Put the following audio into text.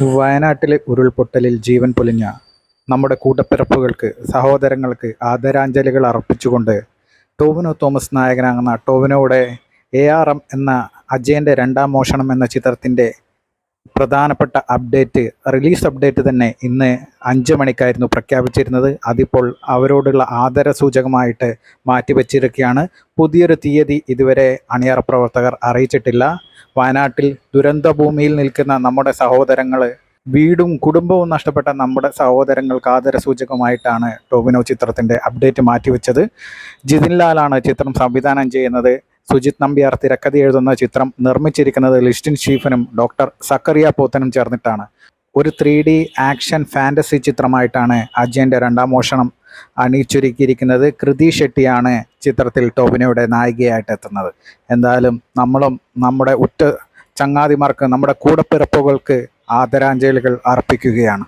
വയനാട്ടിലെ ഉരുൾപൊട്ടലിൽ ജീവൻ പൊലിഞ്ഞ നമ്മുടെ കൂട്ടപ്പിറപ്പുകൾക്ക് സഹോദരങ്ങൾക്ക് ആദരാഞ്ജലികൾ അർപ്പിച്ചുകൊണ്ട് ടോവിനോ തോമസ് നായകനാകുന്ന ടോവിനോയുടെ എ ആർ എം എന്ന അജയന്റെ രണ്ടാം മോഷണം എന്ന ചിത്രത്തിന്റെ പ്രധാനപ്പെട്ട അപ്ഡേറ്റ് റിലീസ് അപ്ഡേറ്റ് തന്നെ ഇന്ന് അഞ്ച് മണിക്കായിരുന്നു പ്രഖ്യാപിച്ചിരുന്നത്. അതിപ്പോൾ അവരോടുള്ള ആദര സൂചകമായിട്ട് മാറ്റിവെച്ചിരിക്കുകയാണ്. പുതിയൊരു തീയതി ഇതുവരെ അണിയറ പ്രവർത്തകർ അറിയിച്ചിട്ടില്ല. വയനാട്ടിൽ ദുരന്തഭൂമിയിൽ നിൽക്കുന്ന നമ്മുടെ സഹോദരങ്ങൾ വീടും കുടുംബവും നഷ്ടപ്പെട്ട നമ്മുടെ സഹോദരങ്ങൾക്ക് ആദര സൂചകമായിട്ടാണ് ടോവിനോ ചിത്രത്തിന്റെ അപ്ഡേറ്റ് മാറ്റിവെച്ചത്. ജിതിൻലാലാണ് ചിത്രം സംവിധാനം ചെയ്യുന്നത്. സുജിത് നമ്പ്യാർ തിരക്കഥ എഴുതുന്ന ചിത്രം നിർമ്മിച്ചിരിക്കുന്നത് ലിസ്റ്റിൻ ഷീഫനും ഡോക്ടർ സക്കറിയ പോത്തനും ചേർന്നിട്ടാണ്. ഒരു ത്രീ ഡി ആക്ഷൻ ഫാന്റസി ചിത്രമായിട്ടാണ് അജയന്റെ രണ്ടാം മോഷണം അണിയിച്ചൊരുക്കിയിരിക്കുന്നത്. കൃതി ഷെട്ടിയാണ് ചിത്രത്തിൽ ടോവിനോയുടെ നായികയായിട്ട് എത്തുന്നത്. എന്തായാലും നമ്മളും നമ്മുടെ ഉറ്റ ചങ്ങാതിമാർക്ക് നമ്മുടെ കൂടപ്പിറപ്പുകൾക്ക് ആദരാഞ്ജലികൾ അർപ്പിക്കുകയാണ്.